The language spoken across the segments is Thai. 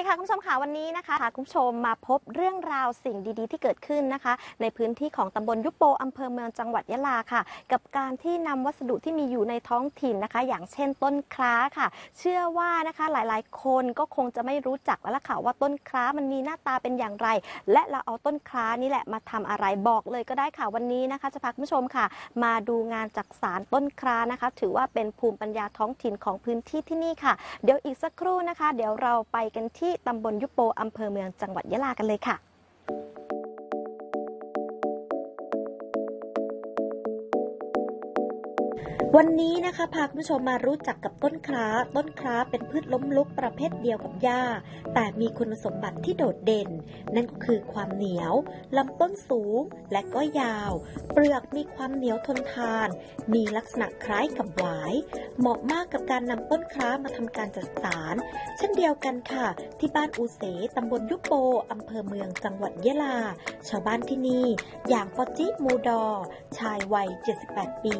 ดีค่ะคุณผู้ชมค่ะวันนี้นะคะพาคุณผู้ชมมาพบเรื่องราวสิ่งดีๆ ที่เกิดขึ้นนะคะ ในพื้นที่ของตำบลยุโปอำเภอเมืองจังหวัดยะลาค่ะ กับการที่นำวัสดุที่มีอยู่ในท้องถิ่นนะคะ อย่างเช่นต้นคล้าค่ะ เชื่อว่านะคะหลายๆ คนก็คงจะไม่รู้จักแล้วล่ะค่ะว่าต้นคล้ามันมีหน้าตาเป็นอย่างไร และเราเอาต้นคล้านี่แหละมาทำอะไรบอกเลยก็ได้ค่ะวันนี้นะคะ จะพาคุณผู้ชมค่ะ มาดูงานจักสารต้นคล้านะคะ ถือว่าเป็นภูมิปัญญาท้องถิ่นของพื้นที่ที่นี่ค่ะ เดี๋ยวอีกสักครู่นะคะ เดี๋ยวเราไปกันที่ตำบลยุโปอำเภอเมืองจังหวัดยะลากันเลยค่ะ วันนี้นะคะพาคุณผู้ชมมารู้จักกับต้นคล้า ต้นคล้าเป็นพืชล้มลุกประเภทเดียวกับหญ้า แต่มีคุณสมบัติที่โดดเด่น นั่นก็คือความเหนียวลำต้นสูงและก็ยาว เปลือกมีความเหนียวทนทาน มีลักษณะคล้ายกับหวาย เหมาะมากกับการนำต้นคล้ามาทำการจัดสาร เช่นเดียวกันค่ะ ที่บ้านอูเสตำบลยุโปอำเภอเมืองจังหวัดยะลา ชาวบ้านที่นี่ อย่างปอจิมูดอ ชายวัย 78 ปี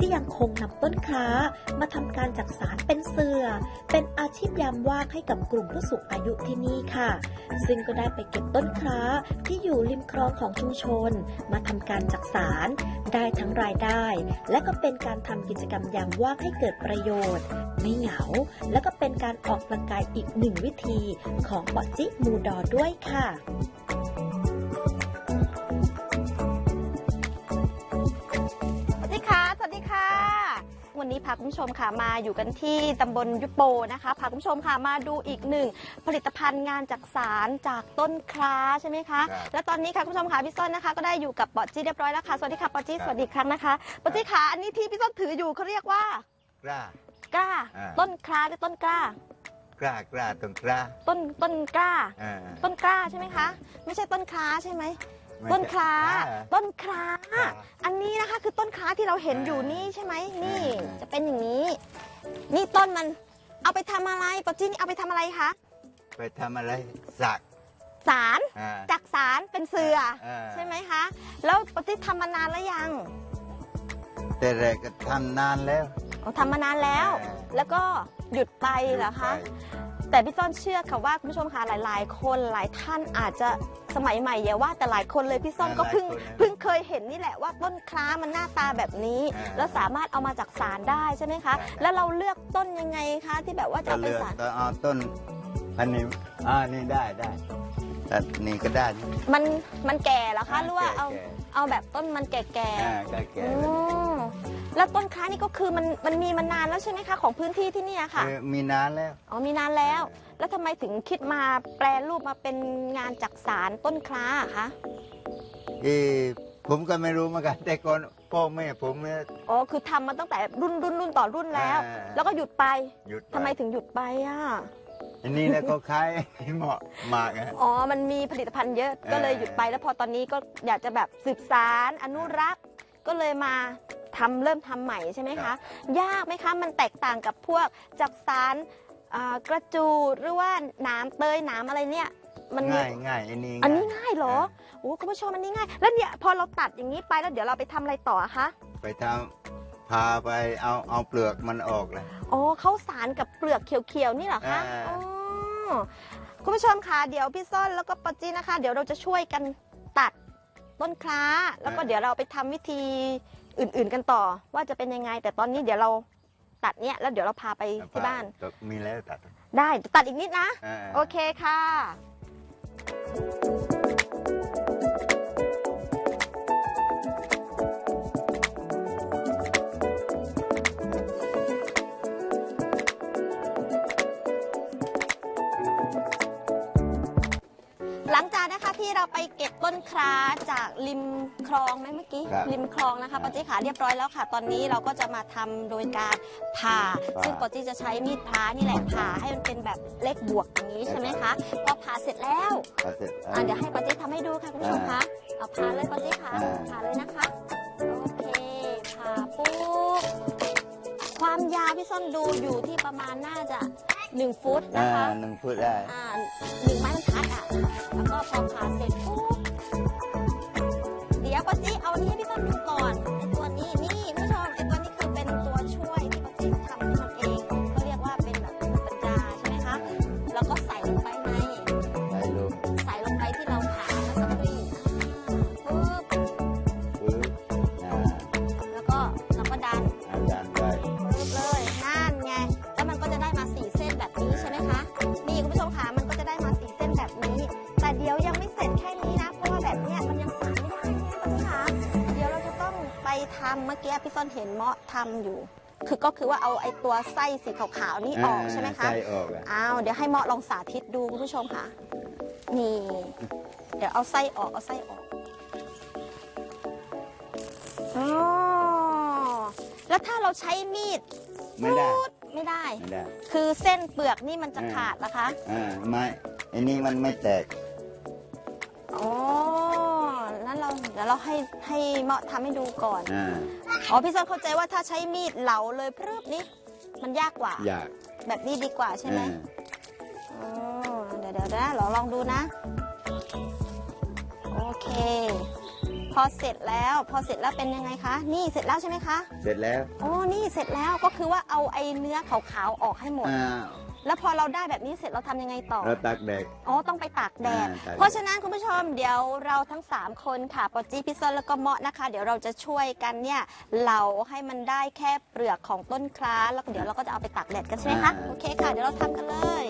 ที่ยังคงนำต้นค้ามาทำการจักสารเป็นเสือ เป็นอาชีพยามว่างให้กับกลุ่มผู้สูงอายุที่นี่ค่ะ ซึ่งก็ได้ไปเก็บต้นค้าที่อยู่ริมคลองของชุมชน มาทำการจักสารได้ทั้งรายได้ และก็เป็นการทำกิจกรรมยามว่างให้เกิดประโยชน์ ไม่เหงา และก็เป็นการออกกำลังกายอีกหนึ่งวิธีของปอจิมูดอด้วยค่ะ วันนี้พาคุณผู้ชมค่ะมาอยู่กันที่ตำบลยุโปนะคะพาคุณผู้ชมค่ะมาดูอีกหนึ่งผลิตภัณฑ์งานจักสารจากต้นคล้าใช่ไหมคะครับและตอนนี้ค่ะคุณผู้ชมค่ะพี่ส้นนะคะ ก็ได้อยู่กับปอจี้เรียบร้อยแล้วค่ะสวัสดีค่ะปอจี้ครับสวัสดีครั้งนะคะปอจี้ค่ะอันนี้ที่พี่ส้นถืออยู่เขาเรียกว่ากล้ากล้าอ่าต้นคล้าหรือต้นกล้ากล้ากล้าตรงกล้า ต้นต้นกล้าอ่าต้นกล้าใช่ไหมคะ ไม่ใช่ต้นคล้าใช่ไหมไม่ ต้นคล้าใช่ต้นคล้ากล้า อันนี้นะคะคือต้นคล้าที่เราเห็นอยู่อ่านี่นี่ใช่ไหมนี่อ่าจะเป็นอย่างนี้ นี่ต้นมัน เอาไปทำอะไรปอจี้นี่เอาไปทำอะไรคะไปทำอะไรสักสารอ่าจากสารเป็นเสืออ่าใช่ไหมคะ แล้วปอจี้ทำมานานแล้วยัง แต่แรกก็ทำนานแล้วอ๋อทำมานานแล้วอ่าแล้วก็หยุดไปเหรอคะไป แต่พี่ต้นเชื่อค่ะว่าคุณผู้ชมคะหลาย ๆ คนหลายท่านอาจจะสมัยใหม่อย่าว่าแต่หลายคนเลยพี่ส้มก็เพิ่งหลายคนนะเพิ่งเคยเห็นนี่แหละว่าต้นคล้ามันหน้าตาแบบนี้อ่าแล้วสามารถเอามาจากสารได้ใช่ไหมคะใช่แล้วเราเลือกต้นยังไงคะที่แบบว่าจะก็เอาไปเลือกสารก็เอาต้นอันนี้อ่านี่ได้ได้แต่นี่ก็ได้นะมันมันแก่เหรอคะหรือว่าเอาแก่เอาแบบต้นมันแก่ๆอ่าแก่ๆแก่อืม แล้วต้นคล้านี่ก็คือมันมันมีมานานแล้วใช่ไหมคะของพื้นที่ที่เนี่ยค่ะคือมีนานแล้ว อ๋อมีนานแล้ว แล้วทำไมถึงคิดมาแปลรูปมาเป็นงานจักสารต้นคล้าอะคะเออผมก็ไม่รู้เหมือนกัน แต่ก่อนพ่อแม่ผมเนี่ย อ๋อคือทำมาตั้งแต่รุ่นรุ่นรุ่นต่อรุ่นแล้ว อ่า แล้วก็หยุดไปหยุดปทำไมถึงหยุดไปอะอันนี้แล้วก็คล้าย เหมาะมากอะ อ๋อมันมีผลิตภัณฑ์เยอะก็เลยหยุดไปแล้วพอตอนนี้ก็อยากจะแบบสืบสารอนุรักษ์ ก็เลยมา ทำเริ่มทำใหม่ใช่ไหมคะยากไหมคะ มันแตกต่างกับพวกจักสารอ่ากระจูดหรือว่าหน้ำเตยหน้ำอะไรเนี่ย มันมีง่ายง่ายอันนี้อันนี้ง่ายเหรอโอ้คุณผู้ชมอันนี้ง่าย แล้วเนี่ยพอเราตัดอย่างนี้ไปแล้วเดี๋ยวเราไปทำอะไรต่ออะคะไปทำพาไปเอาเอาเปลือกมันออกเลย อ๋อเขาสารกับเปลือกเขียวๆนี่เหรอคะอ่า อ๋อคุณผู้ชมคะเดี๋ยวพี่ส้นแล้วก็ปอจี้นะคะ เดี๋ยวเราจะช่วยกันตัดต้นคล้า แล้วก็เดี๋ยวเราไปทำวิธี อื่น ๆ กันต่อว่าจะเป็นยังไง แต่ตอนนี้เดี๋ยวเราตัดเนี่ยแล้วเดี๋ยวเราพาไปที่บ้านตัดมีแล้วตัด ได้ตัดอีกนิดนะอ่าโอเคค่ะ หลังจากนะคะที่เราไปเก็บต้นคราจากริมคลองไหมเมื่อกี้ครับริมคลองนะคะปอจี้ขาเรียบร้อยแล้วค่ะ ตอนนี้เราก็จะมาทำโดยการผ่า ผ่าซึ่งปอจี้จะใช้มีดพระนี่แหละผ่าให้มันเป็นแบบเลขบวกอย่างนี้ใช่ไหมคะพอผ่าเสร็จแล้วตัดเสร็จอะเดี๋ยวให้ปาจี้ทำให้ดูค่ะคุณผู้ชมคะเอาผ่าเลยปาจี้ค่ะอ่า ผ่าเลยนะคะโอเคผ่าปุ๊บความยาวพี่ส้นดูอยู่ที่ประมาณน่าจะ 1ฟุตอ่านะคะหนึ่งพูดได้ อ่าหนึ่งไม้บรรทัดอะแล้วก็พอผ่าเสร็จปุ๊บเดี๋ยวปาจี้เอาอันนี้ให้พี่ส้นดูก่อนไอตัวนี้ เดี๋ยวยังไม่เสร็จแค่นี้นะ เพราะว่าแบบเนี้ยมันยังสานไม่ได้ใช่ไหมคะเดี๋ยวเราจะต้องไปทำเมื่อกี้พี่ซอนเห็นเมาะทำอยู่ คือก็คือว่าเอาไอ้ตัวไส้สีขาวๆนี่ออกใช่ไหมคะไส้ออกอ้าวเดี๋ยวให้เมาะลองสาธิตดูคุณผู้ชมค่ะนี่ เดี๋ยวเอาไส้ออกเอาไส้ออกอ๋อแล้วถ้าเราใช้มีดไม่ได้ไม่ได้ไไดคือเส้นเปลือกนี่มันจะขาดนะคะ อ่าไม่ไอ้นี่มันไม่แตก อ๋อนั้นเราเดี๋ยวเราให้ให้เมาะทำให้ดูก่อน อ่าอ๋อพี่ส้นเข้าใจว่าถ้าใช้มีดเหลาเลยพรึบนี่มันยากกว่า อยากแบบนี้ดีกว่าใช่ไหมอ่าอ๋อเดี๋ยวเดี๋ยวนะเราลองดูนะ โอเค พอเสร็จแล้วพอเสร็จแล้วเป็นยังไงคะ นี่เสร็จแล้วใช่ไหมคะ เสร็จแล้ว โอ้นี่เสร็จแล้วก็คือว่าเอาไอ้เนื้อขาวๆออกให้หมด อ่า แล้วพอเราได้แบบนี้เสร็จเราทำยังไงต่อเราตักแดกอ๋อ ต้องไปตากแดด อ่าตากแดด เพราะฉะนั้นคุณผู้ชมเดี๋ยวเราทั้ง 3 คนค่ะปอจี้พิซซ่าแล้วก็เมาะนะคะ เดี๋ยวเราจะช่วยกันเนี่ยเหลาให้มันได้แค่เปลือกของต้นคล้าแล้วก็เดี๋ยวเราก็จะเอาไปตากแดดกันใช่ไหมคะ โอเคค่ะ เดี๋ยวเราทำกันเลย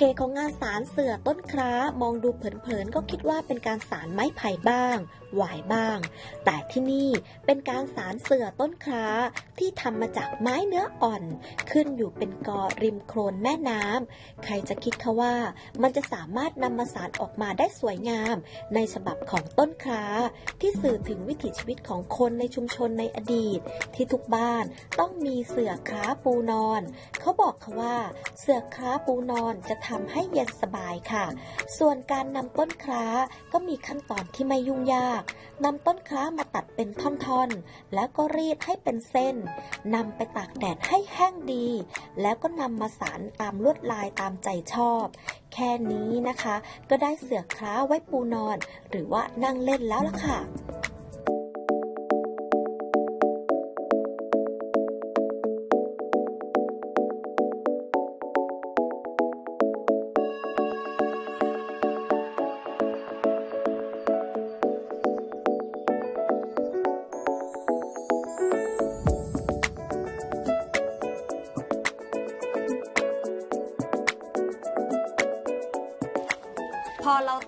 เกของงานสารเสือต้นคร้ามองดูเผินๆก็คิดว่าเป็นการสารไม้ไผ่บ้างหวายบ้าง แต่ที่นี่เป็นการสารเสือต้นคร้าที่ทำมาจากไม้เนื้ออ่อน ขึ้นอยู่เป็นกอริมโคลนแม่น้ำ ใครจะคิดคะว่า มันจะสามารถนำมาสารออกมาได้สวยงาม ในฉบับของต้นคร้า ที่สื่อถึงวิถีชีวิตของคนในชุมชนในอดีต ที่ทุกบ้านต้องมีเสือคร้าปูนอน เขาบอกค่ะว่า เสือคร้าปูนอนจะทำให้เย็นสบายค่ะ ส่วนการนำต้นคร้าก็มีขั้นตอนที่ไม่ยุ่งยากนำต้นคร้ามาตัดเป็นท่อนๆ แล้วก็รีดให้เป็นเส้นนำไปตากแดดให้แห้งดี แล้วก็นำมาสารตามลวดลายตามใจชอบ แค่นี้นะคะ ก็ได้เสือคร้าไว้ปูนอน หรือว่านั่งเล่นแล้วล่ะค่ะ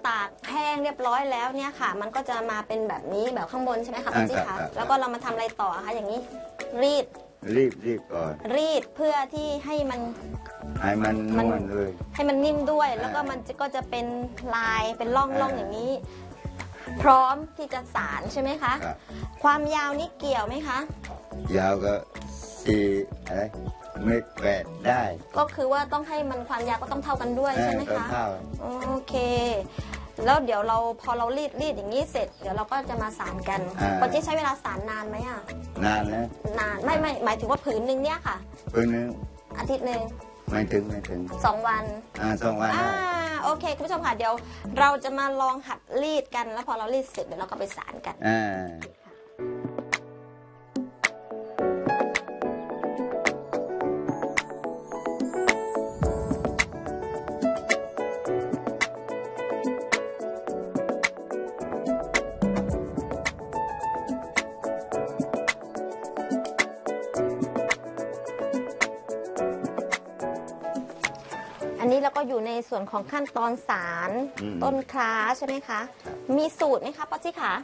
ตากแห้งเรียบร้อยแล้วเนี่ยค่ะ มันก็จะมาเป็นแบบนี้แบบข้างบนใช่ไหมคะปอจี้อ่าครัคะบครับ แล้วก็เรามาทำอะไรต่อคะอย่างนี้ รีดรีบรีบก่อนรีดเพื่อที่ให้มัน ให้มันมันนวลเลย ให้มันนิ่มด้วยอ่าแล้วก็มันจะก็จะเป็นลายเป็นร่องร่องอ่า อย่างนี้ พร้อมที่จะสารใช่ไหมคะ ครับความยาวนี่เกี่ยวไหมคะ ยาวก็สี่อะไร เมตรแปดได้ ก็คือว่าต้องให้มันความยาวก็ต้องเท่ากันด้วยใช่ไหมเออคะเท่าโอเค แล้วเดี๋ยวเราพอเรารีดรีดอย่างนี้เสร็จ เดี๋ยวเราก็จะมาสารกันอ่าปอจี้ใช้เวลาสารนานไหมอะ นานแล้วนานไม่ไม่หมายถึงว่าผืนหนึ่งเนี่ยค่ะปืนนึงอาทิตย์หนึ่งไม่ถึงไม่ถึงสองวัน อ่าสองวันอ่าได้โอเคคุณผู้ชมค่ะเดี๋ยวเราจะมาลองหัดรีดกันแล้วพอเรารีดเสร็จเดี๋ยวเราก็ไปสารกันอ่า วนของขั้นตอนสารอืมต้นคล้าใช่ไหมคะครับมีสูตรไหมคะป๊อจี้คะ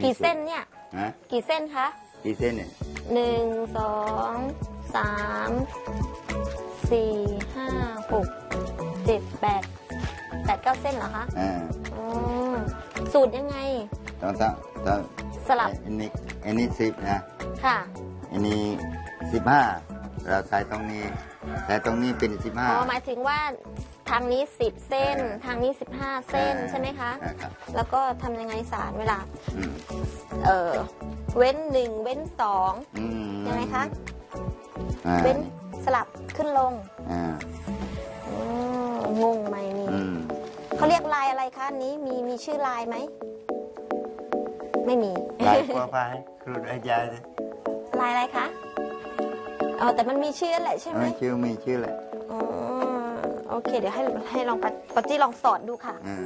มีกี่สูตร เส้นเนี่ย ฮะกี่เส้นคะกี่เส้นเนี่ยหนึ่งสองสามสี่ห้าหกเจ็ดแปดแปดเก้าเส้นเหรอคะอ่าอืมสูตรยังไงตอนต้องต้องสลับอันนี้อันนี้สิบนะค่ะอันนี้สิบห้าเราใส่ตรงนี้ใส่ตรงนี้เป็นสิบห้าอ๋อหมายถึงว่า ทางนี้ 10 เส้น ทางนี้ 15 เส้นใช่ไหมคะ ครับแล้วก็ทำยังไงสารเวลา อืมเออเว้นหนึ่งเว้นสองอืมยังไงคะ อ่าเว้นสลับขึ้นลงอ่าอืมงงไหมนี่อืมเขาเรียกลายอะไรคะอันนี้มีมีชื่อลายไหม ไม่มีลายกัวพายครูอาจารย์เลยลายอะไรคะอ๋อแต่มันมีชื่อแหละใช่ไหม ไม่ชื่อมีชื่อแหละ อ๋อ โอเค เดี๋ยวให้ให้ลองปะปะจี้ลองสอนดูค่ะ อ่า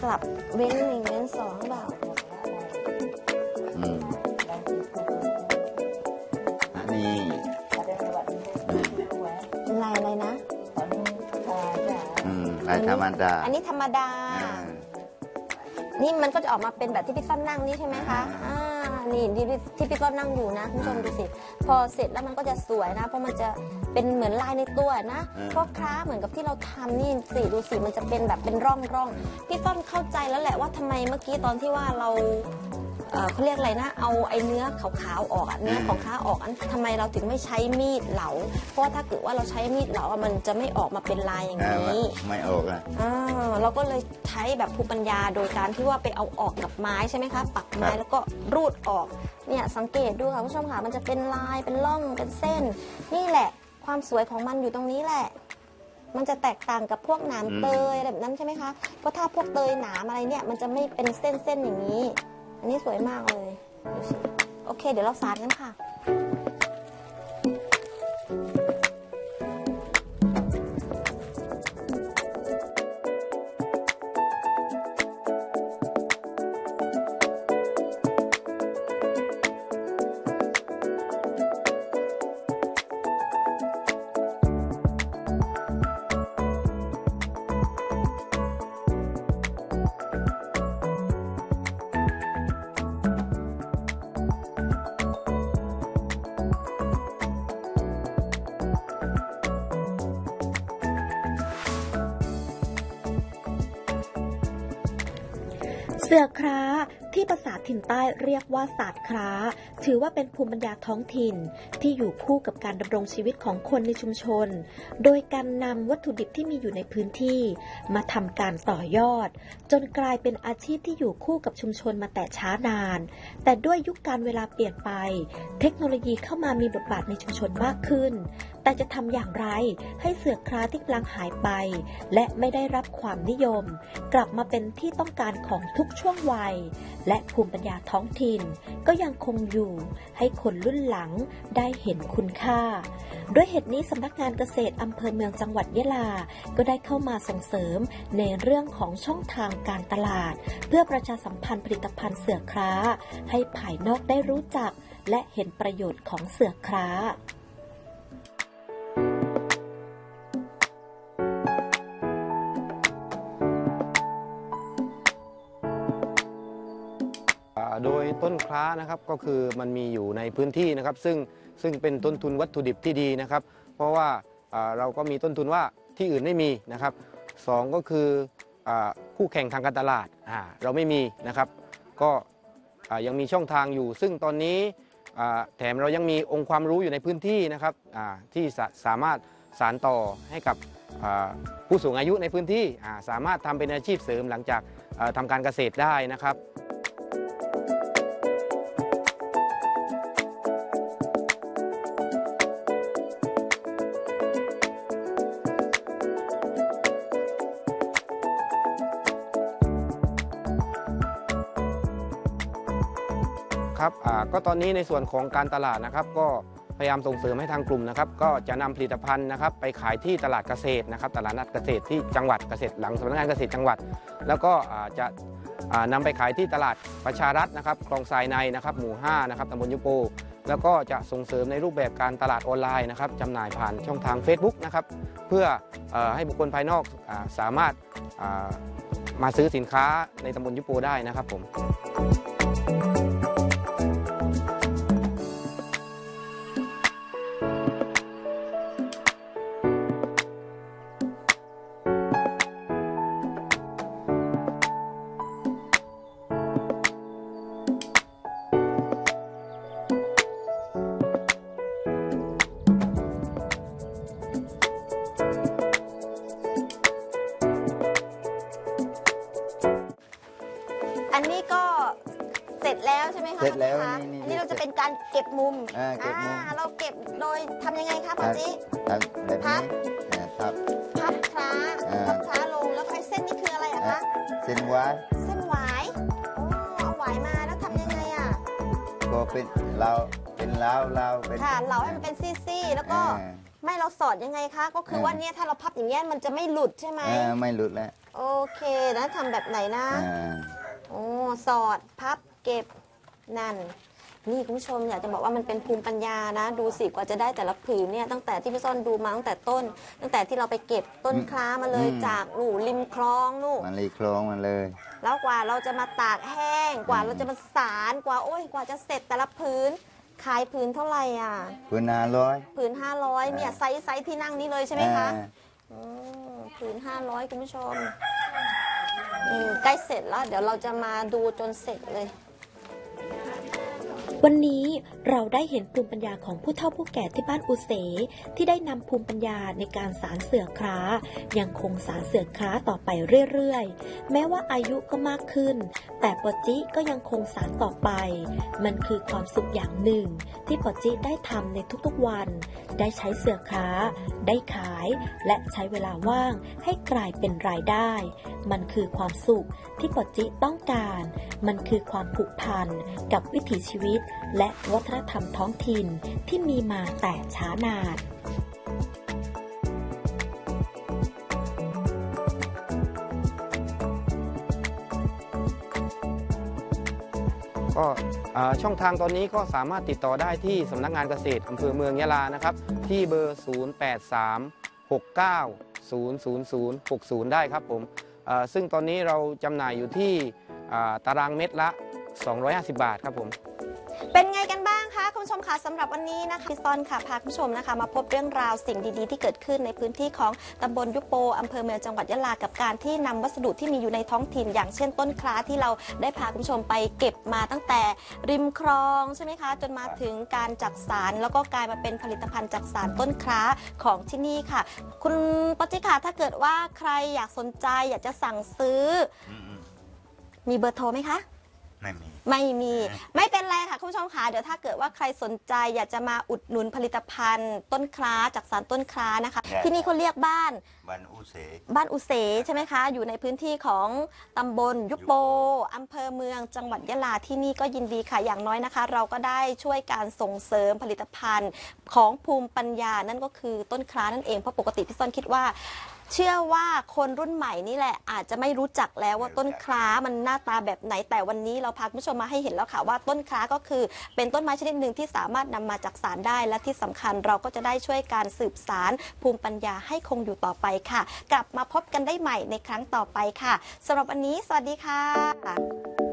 สลับเว้นหนึ่งเว้นสองหรือเปล่าอืมอันนี้ลายอะไรนะ อืมลายธรรมดาอันนี้ธรรมดา อ่า นี่มันก็จะออกมาเป็นแบบที่พี่ต้นนั่งนี่ใช่ไหมคะ อ่า นี่ที่พี่ที่พี่ต้นนั่งอยู่นะคุณผู้ชมดูสิ พอเสร็จแล้วมันก็จะสวยนะ เพราะมันจะเป็นเหมือนลายในตัวนะเพราะคล้าเหมือนกับที่เราทำนี่สิดูสิมันจะเป็นแบบเป็นร่องร่องๆพี่ต้นเข้าใจแล้วแหละว่าทำไมเมื่อกี้ตอนที่ว่าเรา เอ่อเขาเรียกอะไรนะ เอาไอ้เนื้อขาวๆออกอะเนื้อของค้าออกอันทำไมเราถึงไม่ใช้มีดเหลา เพราะว่าถ้าเกิดว่าเราใช้มีดเหลาอะมันจะไม่ออกมาเป็นลายอย่างอ่านี้ ไม่ออกอะ อ่าเราก็เลยใช้แบบภูมิปัญญาโดยการที่ว่าไปเอาออกกับไม้ใช่ไหมคะ ปักไม้ครับแล้วก็รูดออกเนี่ยสังเกตดูค่ะคุณผู้ชมค่ะมันจะเป็นลายเป็นร่องเป็นเส้น นี่แหละ ความสวยของมันอยู่ตรงนี้แหละ มันจะแตกต่างกับพวกหนามเตยอะไรแบบนั้นใช่ไหมคะเพราะถ้าพวกเตยหนามอะไรเนี่ยมันจะไม่เป็นเส้นๆอย่างนี้ อันนี้สวยมากเลยดูสิโอเค เดี๋ยวเราสานกันค่ะ เสือคร้าที่ภาษาถิ่นใต้เรียกว่าศาสตร์คร้า ถือว่าเป็นภูมิปัญญาท้องถิ่น ที่อยู่คู่กับการดำรงชีวิตของคนในชุมชน โดยการนำวัตถุดิบที่มีอยู่ในพื้นที่ มาทำการต่อยอด จนกลายเป็นอาชีพที่อยู่คู่กับชุมชนมาแต่ช้านาน แต่ด้วยยุคการเวลาเปลี่ยนไป เทคโนโลยีเข้ามามีบทบาทในชุมชนมากขึ้น แต่จะทำอย่างไรให้เสือคร้าที่กำลังหายไป และไม่ได้รับความนิยม กลับมาเป็นที่ต้องการของทุกช่วงวัย และภูมิปัญญาท้องถิ่น ก็ยังคงอยู่ ให้คนรุ่นหลังได้เห็นคุณค่า ด้วยเหตุนี้สำนักงานเกษตรอำเภอเมืองจังหวัดยะลา ก็ได้เข้ามาส่งเสริมในเรื่องของช่องทางการตลาด เพื่อประชาสัมพันธ์ผลิตภัณฑ์เสือคร้า ให้ภายนอกได้รู้จัก และเห็นประโยชน์ของเสือคร้า โดยต้นคล้านะครับก็คือมันมีอยู่ในพื้นที่นะครับ ซึ่งซึ่งเป็นต้นทุนวัตถุดิบที่ดีนะครับ เพราะว่าเราก็มีต้นทุนว่าที่อื่นไม่มีนะครับสองก็คืออคู่แข่งทางการตลาดาเราไม่มีนะครับ ก็ยังมีช่องทางอยู่ ซึ่งตอนนี้แถมเรายังมีองค์ความรู้อยู่ในพื้นที่นะครับที่สาสามารถสานต่อให้กับผู้สูงอายุในพื้นที่สามารถทำเป็นอาชีพเสริมหลังจากอ่าทำการเกษตรได้นะครับ ครับก็ตอนนี้ในส่วนของการตลาดนะครับ ก็พยายามส่งเสริมให้ทางกลุ่มนะครับ ก็จะนำผลิตภัณฑ์นะครับ ไปขายที่ตลาดเกษตรนะครับ ตลาดนัดเกษตรที่จังหวัดเกษตรหลังสำนักงานเกษตรจังหวัด แล้วก็จะอ่านำไปขายที่ตลาดประชารัฐนะครับคลองทรายในนะครับ หมู่5นะครับตำบลยุโป แล้วก็จะส่งเสริมในรูปแบบการตลาดออนไลน์นะครับจำหน่ายผ่านช่องทาง Facebook นะครับ เพื่ออให้บุคคลภายนอกอสามารถมาซื้อสินค้าในตำบลยุโปได้นะครับผม การเก็บมุมอ่าเก็บมุม อ่าเราเก็บโดยทำยังไงคะปอจีครับแบบพันี้บอ่าครับ พับคล้าอ่า พับคล้าลงแล้วไอ้เส้นนี่คืออะไรอะคะเส้นไว้เส้นหวายโอ้เอาหวายมาแล้วทำยังไงอะก็เป็นเราเป็นลาวลาวเป็นค่ะเราให้มันเป็นซี่ๆแล้วก็อ่า ไม่เราสอดยังไงคะ ก็คือว่า เนี่ยถ้าเราพับอย่างเงี้ยมันจะไม่หลุดใช่ไหม อ่าไม่หลุดแล้วโอเคแล้วทำแบบไหนนะ อ่า โอ้ สอด พับ เก็บ นั่น นี่คุณผู้ชมอยากจะบอกว่ามันเป็นภูมิปัญญานะ ดูสิกว่าจะได้แต่ละผืนเนี่ยตั้งแต่ที่พี่ซ่อนดูมาตั้งแต่ต้น ตั้งแต่ที่เราไปเก็บต้นคล้ามาเลยจากหนูริมคลองนู่นมันรีคลองมันเลย แล้วกว่าเราจะมาตากแห้งกว่าเราจะมาสารกว่าโอ้ยกว่าจะเสร็จแต่ละพื้นขายพื้นเท่าไหร่อะ พื้นนาร้อยพื้น500เนี่ยไซส์ไซส์ที่นั่งนี้เลยใช่ไหมคะอ่าอืมผืน500คุณผู้ชมนี่ใกล้เสร็จแล้ว เดี๋ยวเราจะมาดูจนเสร็จเลย วันนี้เราได้เห็นภูมิปัญญาของผู้เฒ่าผู้แก่ที่บ้านอุเส ที่ได้นำภูมิปัญญาในการสารเสือคล้า ยังคงสารเสือคล้าต่อไปเรื่อยๆ แม้ว่าอายุก็มากขึ้น แต่ปอจิก็ยังคงสารต่อไป มันคือความสุขอย่างหนึ่ง ที่ปอจิได้ทำในทุกๆวัน ได้ใช้เสือคล้า ได้ขาย และใช้เวลาว่างให้กลายเป็นรายได้ มันคือความสุขที่ปอจิต้องการ มันคือความผูกพันกับวิถีชีวิตและวัฒนธรรมท้องถิ่นที่มีมาแต่ช้านานก็ช่องทางตอนนี้ก็สามารถติดต่อได้ที่สำนักงานเกษตรอำเภอเมืองยะลานะครับ ที่เบอร์ 083 69 000 60 ได้ครับผมซึ่งตอนนี้เราจำหน่ายอยู่ที่ตารางเม็ดละ 250 บาทครับผม เป็นไงกันบ้างคะคุณผู้ชมคะสำหรับวันนี้นะคะพี่ซอนค่ะพาคุณผู้ชมนะคะ มาพบเรื่องราวสิ่งดีๆ ที่เกิดขึ้นในพื้นที่ของตำบลยุโปอำเภอเมืองจังหวัดยะลากับการที่นำวัสดุที่มีอยู่ในท้องถิ่น อย่างเช่นต้นคล้าที่เราได้พาคุณผู้ชมไปเก็บมาตั้งแต่ริมคลองใช่ไหมคะจนมาถึงการจักสารแล้วก็กลายมาเป็นผลิตภัณฑ์จักสารต้นคล้าของที่นี่ค่ะ คุณปจิค่ะถ้าเกิดว่าใครอยากสนใจอยากจะสั่งซื้อ มีเบอร์โทรไหมคะไม่มี ไม่มีไม่เป็นไรค่ะคุณผู้ชมค่ะเดี๋ยวถ้าเกิดว่าใครสนใจอยากจะมาอุดหนุนผลิตภัณฑ์ ต้นคล้าจากสารต้นคล้านะคะได้ที่นี่เขาเรียกบ้านบันอุเส บ้านอุเสใช่ไหมคะ อยู่ในพื้นที่ของตำบลยุโปอำเภอเมืองจังหวัดยะลาที่นี่ก็ยินดีค่ะอย่างน้อยนะคะ เราก็ได้ช่วยการส่งเสริมผลิตภัณฑ์ของภูมิปัญญานั่นก็คือต้นคล้านั่นเองเพราะปกติพี่ส้นคิดว่า เชื่อว่าคนรุ่นใหม่นี่แหละ อาจจะไม่รู้จักแล้วว่าต้นคล้ามันหน้าตาแบบไหนแต่วันนี้เราพาคุณผู้ชมมาให้เห็นแล้วค่ะว่าต้นคล้าก็คือ เป็นต้นไม้ชนิดหนึ่งที่สามารถนำมาจากสารได้ และที่สำคัญเราก็จะได้ช่วยการสืบสารภูมิปัญญาให้คงอยู่ต่อไปค่ะ กลับมาพบกันได้ใหม่ในครั้งต่อไปค่ะสำหรับวันนี้ สวัสดีค่ะ